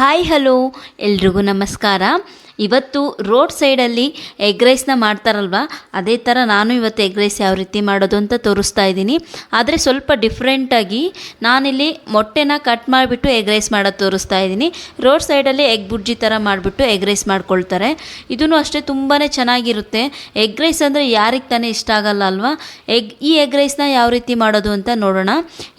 Hi, hello. ಎಲ್ರಿಗೂ ನಮಸ್ಕಾರ. ಇವತ್ತು ರೋಡ್ ಸೈಡಲ್ಲಿ ಎಗ್ ರೈಸ್ನ ಮಾಡ್ತಾರಲ್ವ? ಅದೇ ಥರ ನಾನು ಇವತ್ತು ಎಗ್ ರೈಸ್ ಯಾವ ರೀತಿ ಮಾಡೋದು ಅಂತ ತೋರಿಸ್ತಾ ಇದ್ದೀನಿ. ಆದರೆ ಸ್ವಲ್ಪ ಡಿಫ್ರೆಂಟಾಗಿ ನಾನಿಲ್ಲಿ ಮೊಟ್ಟೆನ ಕಟ್ ಮಾಡಿಬಿಟ್ಟು ಎಗ್ ರೈಸ್ ಮಾಡೋದು ತೋರಿಸ್ತಾ ಇದ್ದೀನಿ. ರೋಡ್ ಸೈಡಲ್ಲಿ ಎಗ್ ಬುರ್ಜಿ ಥರ ಮಾಡಿಬಿಟ್ಟು ಎಗ್ ರೈಸ್ ಮಾಡ್ಕೊಳ್ತಾರೆ. ಇದೂ ಅಷ್ಟೇ ತುಂಬಾ ಚೆನ್ನಾಗಿರುತ್ತೆ. ಎಗ್ ರೈಸ್ ಅಂದರೆ ಯಾರಿಗೆ ತಾನೇ ಇಷ್ಟ ಆಗಲ್ಲ ಅಲ್ವಾ? ಎಗ್, ಈ ಎಗ್ ರೈಸ್ನ ಯಾವ ರೀತಿ ಮಾಡೋದು ಅಂತ ನೋಡೋಣ.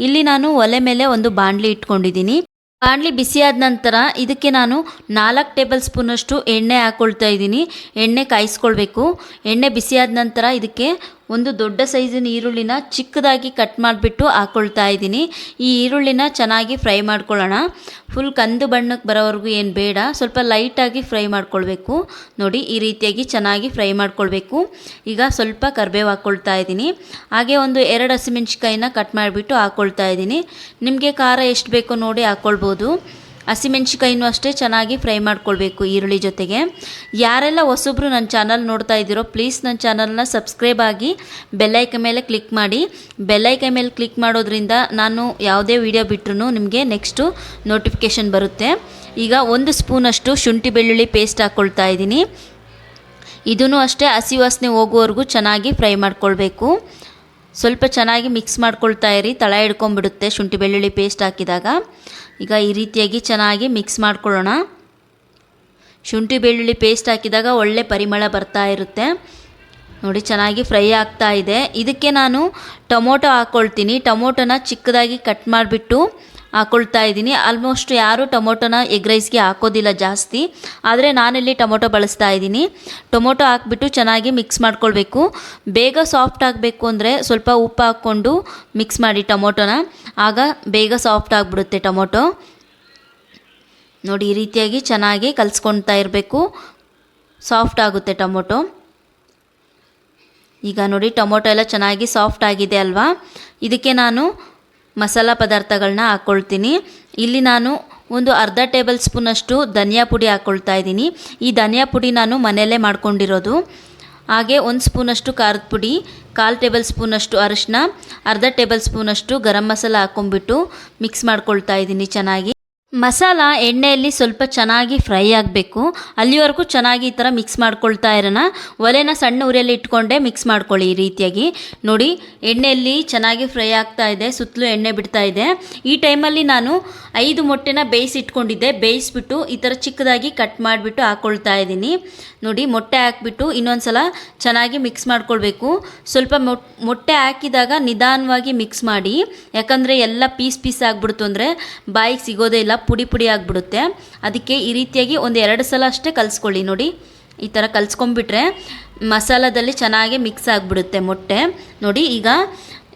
ಇಲ್ಲಿ ನಾನು ಒಲೆ ಮೇಲೆ ಒಂದು ಬಾಣಲಿ ಇಟ್ಕೊಂಡಿದ್ದೀನಿ. ಬಾಣಲಿ ಬಿಸಿಯಾದ ನಂತರ ಇದಕ್ಕೆ ನಾನು ನಾಲ್ಕು ಟೇಬಲ್ ಸ್ಪೂನಷ್ಟು ಎಣ್ಣೆ ಹಾಕ್ಕೊಳ್ತಾ ಇದ್ದೀನಿ. ಎಣ್ಣೆ ಕಾಯಿಸ್ಕೊಳ್ಬೇಕು. ಎಣ್ಣೆ ಬಿಸಿಯಾದ ನಂತರ ಇದಕ್ಕೆ ಒಂದು ದೊಡ್ಡ ಸೈಜಿನ ಈರುಳ್ಳಿನ ಚಿಕ್ಕದಾಗಿ ಕಟ್ ಮಾಡಿಬಿಟ್ಟು ಹಾಕ್ಕೊಳ್ತಾ ಇದ್ದೀನಿ. ಈ ಈರುಳ್ಳಿನ ಚೆನ್ನಾಗಿ ಫ್ರೈ ಮಾಡ್ಕೊಳ್ಳೋಣ. ಫುಲ್ ಕಂದು ಬಣ್ಣಕ್ಕೆ ಬರೋವರೆಗೂ ಏನು ಬೇಡ. ಸ್ವಲ್ಪ ಲೈಟಾಗಿ ಫ್ರೈ ಮಾಡ್ಕೊಳ್ಬೇಕು. ನೋಡಿ, ಈ ರೀತಿಯಾಗಿ ಚೆನ್ನಾಗಿ ಫ್ರೈ ಮಾಡ್ಕೊಳ್ಬೇಕು. ಈಗ ಸ್ವಲ್ಪ ಕರಿಬೇವು ಹಾಕ್ಕೊಳ್ತಾ ಇದ್ದೀನಿ. ಹಾಗೆ ಒಂದು ಎರಡು ಹಸಿಮೆಣ್ಸಿಕಾಯಿನ ಕಟ್ ಮಾಡಿಬಿಟ್ಟು ಹಾಕ್ಕೊಳ್ತಾ ಇದ್ದೀನಿ. ನಿಮಗೆ ಖಾರ ಎಷ್ಟು ಬೇಕೋ ನೋಡಿ ಹಾಕ್ಕೊಳ್ಬೋದು ಹಸಿಮೆಣ್ಸಿಕಾಯಿನೂ ಅಷ್ಟೇ ಚೆನ್ನಾಗಿ ಫ್ರೈ ಮಾಡ್ಕೊಳ್ಬೇಕು ಈರುಳ್ಳಿ ಜೊತೆಗೆ. ಯಾರೆಲ್ಲ ಹೊಸೊಬ್ರು ನನ್ನ ಚಾನಲ್ ನೋಡ್ತಾ ಇದ್ದೀರೋ ಪ್ಲೀಸ್ ನನ್ನ ಚಾನಲ್ನ ಸಬ್ಸ್ಕ್ರೈಬ್ ಆಗಿ ಬೆಲ್ಲೈಕ ಮೇಲೆ ಕ್ಲಿಕ್ ಮಾಡಿ. ಬೆಲ್ಲೈಕ ಮೇಲೆ ಕ್ಲಿಕ್ ಮಾಡೋದ್ರಿಂದ ನಾನು ಯಾವುದೇ ವಿಡಿಯೋ ಬಿಟ್ಟರು ನಿಮಗೆ ನೆಕ್ಸ್ಟು ನೋಟಿಫಿಕೇಷನ್ ಬರುತ್ತೆ. ಈಗ ಒಂದು ಸ್ಪೂನಷ್ಟು ಶುಂಠಿ ಬೆಳ್ಳುಳ್ಳಿ ಪೇಸ್ಟ್ ಹಾಕ್ಕೊಳ್ತಾ ಇದ್ದೀನಿ. ಇದೂ ಅಷ್ಟೇ ಹಸಿ ವಾಸನೆ ಹೋಗುವವರೆಗೂ ಚೆನ್ನಾಗಿ ಫ್ರೈ ಮಾಡ್ಕೊಳ್ಬೇಕು. ಸ್ವಲ್ಪ ಚೆನ್ನಾಗಿ ಮಿಕ್ಸ್ ಮಾಡ್ಕೊಳ್ತಾ ಇರಿ. ತಳ ಹಿಡ್ಕೊಂಡ್ಬಿಡುತ್ತೆ. ಶುಂಠಿ ಬೆಳ್ಳುಳ್ಳಿ ಪೇಸ್ಟ್ ಹಾಕಿದಾಗ. ಈಗ ಈ ರೀತಿಯಾಗಿ ಚೆನ್ನಾಗಿ ಮಿಕ್ಸ್ ಮಾಡ್ಕೊಳ್ಳೋಣ. ಶುಂಠಿ ಬೆಳ್ಳುಳ್ಳಿ ಪೇಸ್ಟ್ ಹಾಕಿದಾಗ ಒಳ್ಳೆ ಪರಿಮಳ ಬರ್ತಾ ಇರುತ್ತೆ. ನೋಡಿ, ಚೆನ್ನಾಗಿ ಫ್ರೈ ಆಗ್ತಾ ಇದೆ. ಇದಕ್ಕೆ ನಾನು ಟೊಮೊಟೊ ಹಾಕ್ಕೊಳ್ತೀನಿ ಟೊಮೊಟೊನ ಚಿಕ್ಕದಾಗಿ ಕಟ್ ಮಾಡಿಬಿಟ್ಟು ಹಾಕ್ಕೊಳ್ತಾ ಇದ್ದೀನಿ. ಆಲ್ಮೋಸ್ಟ್ ಯಾರೂ ಟೊಮೊಟೊನ ಎಗ್ ರೈಸ್ಗೆ ಹಾಕೋದಿಲ್ಲ ಜಾಸ್ತಿ. ಆದರೆ ನಾನಿಲ್ಲಿ ಟೊಮೊಟೊ ಬಳಸ್ತಾ ಇದ್ದೀನಿ. ಟೊಮೊಟೊ ಹಾಕ್ಬಿಟ್ಟು ಚೆನ್ನಾಗಿ ಮಿಕ್ಸ್ ಮಾಡ್ಕೊಳ್ಬೇಕು. ಬೇಗ ಸಾಫ್ಟ್ ಆಗಬೇಕು ಅಂದರೆ ಸ್ವಲ್ಪ ಉಪ್ಪು ಹಾಕ್ಕೊಂಡು ಮಿಕ್ಸ್ ಮಾಡಿ ಟೊಮೊಟೊನ. ಆಗ ಬೇಗ ಸಾಫ್ಟ್ ಆಗಿಬಿಡುತ್ತೆ ಟೊಮೊಟೊ. ನೋಡಿ, ಈ ರೀತಿಯಾಗಿ ಚೆನ್ನಾಗಿ ಕಲಿಸ್ಕೊಳ್ತಾ ಇರಬೇಕು. ಸಾಫ್ಟ್ ಆಗುತ್ತೆ ಟೊಮೊಟೊ. ಈಗ ನೋಡಿ, ಟೊಮೊಟೊ ಎಲ್ಲ ಚೆನ್ನಾಗಿ ಸಾಫ್ಟ್ ಆಗಿದೆ ಅಲ್ವಾ? ಇದಕ್ಕೆ ನಾನು ಮಸಾಲ ಪದಾರ್ಥಗಳನ್ನ ಹಾಕ್ಕೊಳ್ತೀನಿ ಇಲ್ಲಿ ನಾನು ಒಂದು ಅರ್ಧ ಟೇಬಲ್ ಸ್ಪೂನಷ್ಟು ಧನಿಯಾ ಪುಡಿ ಹಾಕ್ಕೊಳ್ತಾ ಇದ್ದೀನಿ. ಈ ಧನಿಯಾ ಪುಡಿ ನಾನು ಮನೆಯಲ್ಲೇ ಮಾಡ್ಕೊಂಡಿರೋದು. ಹಾಗೆ ಒಂದು ಸ್ಪೂನಷ್ಟು ಖಾರದ ಪುಡಿ, ಕಾಲು ಟೇಬಲ್ ಸ್ಪೂನಷ್ಟು ಅರಿಶಿನ ಅರ್ಧ ಟೇಬಲ್ ಸ್ಪೂನಷ್ಟು ಗರಂ ಮಸಾಲ ಹಾಕ್ಕೊಂಬಿಟ್ಟು ಮಿಕ್ಸ್ ಮಾಡ್ಕೊಳ್ತಾ ಇದ್ದೀನಿ ಚೆನ್ನಾಗಿ. ಮಸಾಲ ಎಣ್ಣೆಯಲ್ಲಿ ಸ್ವಲ್ಪ ಚೆನ್ನಾಗಿ ಫ್ರೈ ಆಗಬೇಕು. ಅಲ್ಲಿವರೆಗೂ ಚೆನ್ನಾಗಿ ಈ ಥರ ಮಿಕ್ಸ್ ಮಾಡ್ಕೊಳ್ತಾ ಇರೋಣ. ಒಲೆನ ಸಣ್ಣ ಉರಿಯಲ್ಲಿ ಇಟ್ಕೊಂಡೆ ಮಿಕ್ಸ್ ಮಾಡ್ಕೊಳ್ಳಿ ಈ ರೀತಿಯಾಗಿ. ನೋಡಿ, ಎಣ್ಣೆಯಲ್ಲಿ ಚೆನ್ನಾಗಿ ಫ್ರೈ ಆಗ್ತಾ ಇದೆ, ಸುತ್ತಲೂ ಎಣ್ಣೆ ಬಿಡ್ತಾ ಇದೆ. ಈ ಟೈಮಲ್ಲಿ ನಾನು ಐದು ಮೊಟ್ಟೆನ ಬೇಯಿಸಿಟ್ಕೊಂಡಿದ್ದೆ ಬೇಯಿಸ್ಬಿಟ್ಟು ಈ ಥರ ಚಿಕ್ಕದಾಗಿ ಕಟ್ ಮಾಡಿಬಿಟ್ಟು ಹಾಕ್ಕೊಳ್ತಾ ಇದ್ದೀನಿ. ನೋಡಿ, ಮೊಟ್ಟೆ ಹಾಕ್ಬಿಟ್ಟು ಇನ್ನೊಂದು ಸಲ ಚೆನ್ನಾಗಿ ಮಿಕ್ಸ್ ಮಾಡ್ಕೊಳ್ಬೇಕು. ಸ್ವಲ್ಪ ಮೊಟ್ಟೆ ಹಾಕಿದಾಗ ನಿಧಾನವಾಗಿ ಮಿಕ್ಸ್ ಮಾಡಿ. ಯಾಕಂದರೆ ಎಲ್ಲ ಪೀಸ್ ಪೀಸ್ ಆಗಿಬಿಡ್ತು ಅಂದರೆ ಬಾಯಿಗೆ ಸಿಗೋದೇ ಇಲ್ಲ ಪುಡಿ ಪುಡಿ ಆಗಿಬಿಡುತ್ತೆ. ಅದಕ್ಕೆ ಈ ರೀತಿಯಾಗಿ ಒಂದು ಎರಡು ಸಲ ಅಷ್ಟೇ ಕಲಿಸ್ಕೊಳ್ಳಿ ನೋಡಿ. ಈ ಥರ ಕಲಿಸ್ಕೊಂಬಿಟ್ರೆ ಮಸಾಲದಲ್ಲಿ ಚೆನ್ನಾಗಿ ಮಿಕ್ಸ್ ಆಗಿಬಿಡುತ್ತೆ ಮೊಟ್ಟೆ. ನೋಡಿ ಈಗ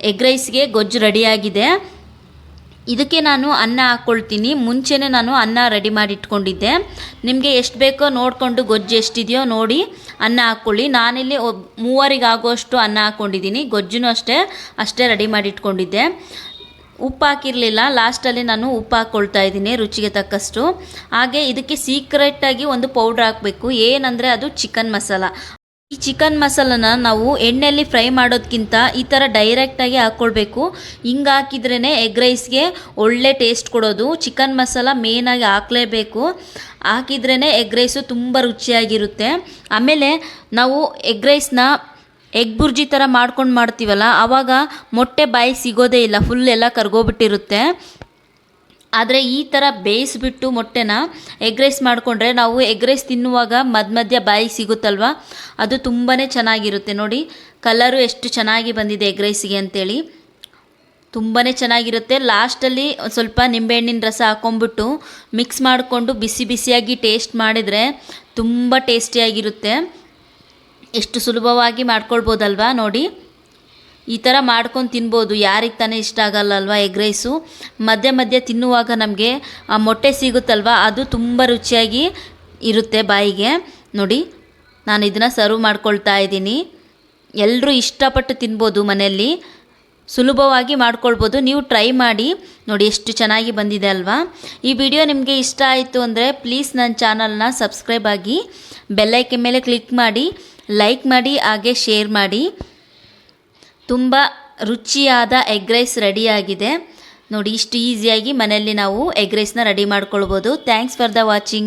ಎಗ್ ರೈಸ್ಗೆ ಗೊಜ್ಜು ರೆಡಿಯಾಗಿದೆ ಇದಕ್ಕೆ ನಾನು ಅನ್ನ ಹಾಕ್ಕೊಳ್ತೀನಿ ಮುಂಚೆನೇ ನಾನು ಅನ್ನ ರೆಡಿ ಮಾಡಿ ಇಟ್ಕೊಂಡಿದ್ದೆ. ನಿಮಗೆ ಎಷ್ಟು ಬೇಕೋ ನೋಡಿಕೊಂಡು ಗೊಜ್ಜು ಎಷ್ಟಿದೆಯೋ ನೋಡಿ ಅನ್ನ ಹಾಕ್ಕೊಳ್ಳಿ ನಾನಿಲ್ಲಿ ಒಬ್ ಮೂವರಿಗೆ ಆಗೋಷ್ಟು ಅನ್ನ ಹಾಕ್ಕೊಂಡಿದ್ದೀನಿ ಗೊಜ್ಜುನೂ ಅಷ್ಟೇ ಅಷ್ಟೇ ರೆಡಿ ಮಾಡಿ ಇಟ್ಕೊಂಡಿದ್ದೆ. ಉಪ್ಪು ಹಾಕಿರಲಿಲ್ಲ ಲಾಸ್ಟಲ್ಲಿ ನಾನು ಉಪ್ಪು ಹಾಕ್ಕೊಳ್ತಾ ಇದ್ದೀನಿ ರುಚಿಗೆ ತಕ್ಕಷ್ಟು. ಹಾಗೆ ಇದಕ್ಕೆ ಸೀಕ್ರೆಟ್ಟಾಗಿ ಒಂದು ಪೌಡ್ರ್ ಹಾಕಬೇಕು. ಏನಂದರೆ ಅದು ಚಿಕನ್ ಮಸಾಲ ಈ ಚಿಕನ್ ಮಸಾಲನ ನಾವು ಎಣ್ಣೆಯಲ್ಲಿ ಫ್ರೈ ಮಾಡೋದಕ್ಕಿಂತ ಈ ಥರ ಡೈರೆಕ್ಟಾಗಿ ಹಾಕ್ಕೊಳ್ಬೇಕು ಹಿಂಗೆ ಹಾಕಿದ್ರೇ ಎಗ್ ರೈಸ್ಗೆ ಒಳ್ಳೆ ಟೇಸ್ಟ್ ಕೊಡೋದು. ಚಿಕನ್ ಮಸಾಲ ಮೇನಾಗಿ ಹಾಕಲೇಬೇಕು. ಹಾಕಿದ್ರೇ ಎಗ್ ರೈಸು ತುಂಬ ರುಚಿಯಾಗಿರುತ್ತೆ. ಆಮೇಲೆ ನಾವು ಎಗ್ ರೈಸ್ನ ಎಗ್ ಬುರ್ಜಿ ಥರ ಮಾಡ್ಕೊಂಡು ಮಾಡ್ತೀವಲ್ಲ ಆವಾಗ ಮೊಟ್ಟೆ ಬಾಯಿ ಸಿಗೋದೇ ಇಲ್ಲ ಫುಲ್ ಎಲ್ಲ ಕರ್ಗೋಗ್ಬಿಟ್ಟಿರುತ್ತೆ. ಆದರೆ ಈ ಥರ ಬೇಯಿಸ್ಬಿಟ್ಟು ಮೊಟ್ಟೆನ ಎಗ್ ರೈಸ್ ಮಾಡಿಕೊಂಡ್ರೆ ನಾವು ಎಗ್ ರೈಸ್ ತಿನ್ನುವಾಗ ಮಧ್ಯ ಮಧ್ಯ ಬಾಯಿ ಸಿಗುತ್ತಲ್ವ? ಅದು ತುಂಬಾ ಚೆನ್ನಾಗಿರುತ್ತೆ ನೋಡಿ. ಕಲರು ಎಷ್ಟು ಚೆನ್ನಾಗಿ ಬಂದಿದೆ ಎಗ್ ರೈಸಿಗೆ ಅಂತೇಳಿ. ತುಂಬಾ ಚೆನ್ನಾಗಿರುತ್ತೆ. ಲಾಸ್ಟಲ್ಲಿ ಸ್ವಲ್ಪ ನಿಂಬೆಹಣ್ಣಿನ ರಸ ಹಾಕ್ಕೊಂಬಿಟ್ಟು ಮಿಕ್ಸ್ ಮಾಡಿಕೊಂಡು ಬಿಸಿ ಬಿಸಿಯಾಗಿ ಟೇಸ್ಟ್ ಮಾಡಿದರೆ ತುಂಬ ಟೇಸ್ಟಿಯಾಗಿರುತ್ತೆ ಎಷ್ಟು ಸುಲಭವಾಗಿ ಮಾಡ್ಕೊಳ್ಬೋದಲ್ವಾ ನೋಡಿ. ಈ ಥರ ಮಾಡ್ಕೊಂಡು ತಿನ್ಬೋದು. ಯಾರಿಗೆ ತಾನೇ ಇಷ್ಟ ಆಗಲ್ಲ ಅಲ್ವಾ ಎಗ್ ರೈಸು? ಮಧ್ಯೆ ಮಧ್ಯೆ ತಿನ್ನುವಾಗ ನಮಗೆ ಆ ಮೊಟ್ಟೆ ಸಿಗುತ್ತಲ್ವ? ಅದು ತುಂಬ ರುಚಿಯಾಗಿ ಇರುತ್ತೆ ಬಾಯಿಗೆ. ನೋಡಿ, ನಾನು ಇದನ್ನು ಸರ್ವ್ ಮಾಡ್ಕೊಳ್ತಾ ಇದ್ದೀನಿ. ಎಲ್ಲರೂ ಇಷ್ಟಪಟ್ಟು ತಿನ್ಬೋದು ಮನೆಯಲ್ಲಿ. ಸುಲಭವಾಗಿ ಮಾಡ್ಕೊಳ್ಬೋದು. ನೀವು ಟ್ರೈ ಮಾಡಿ. ನೋಡಿ, ಎಷ್ಟು ಚೆನ್ನಾಗಿ ಬಂದಿದೆ ಅಲ್ವಾ. ಈ ವಿಡಿಯೋ ನಿಮಗೆ ಇಷ್ಟ ಆಯಿತು ಅಂದರೆ ಪ್ಲೀಸ್ ನನ್ನ ಚಾನಲ್ನ ಸಬ್ಸ್ಕ್ರೈಬ್ ಆಗಿ ಬೆಲ್ಲೈಕೆ ಮೇಲೆ ಕ್ಲಿಕ್ ಮಾಡಿ. ಲೈಕ್ ಮಾಡಿ, ಹಾಗೆ ಶೇರ್ ಮಾಡಿ. ತುಂಬ ರುಚಿಯಾದ ಎಗ್ ರೈಸ್ ರೆಡಿಯಾಗಿದೆ ನೋಡಿ, ಇಷ್ಟು ಈಸಿಯಾಗಿ ಮನೆಯಲ್ಲಿ ನಾವು ಎಗ್ ರೈಸ್ನ ರೆಡಿ ಮಾಡ್ಕೊಳ್ಬೋದು. Thanks for the watching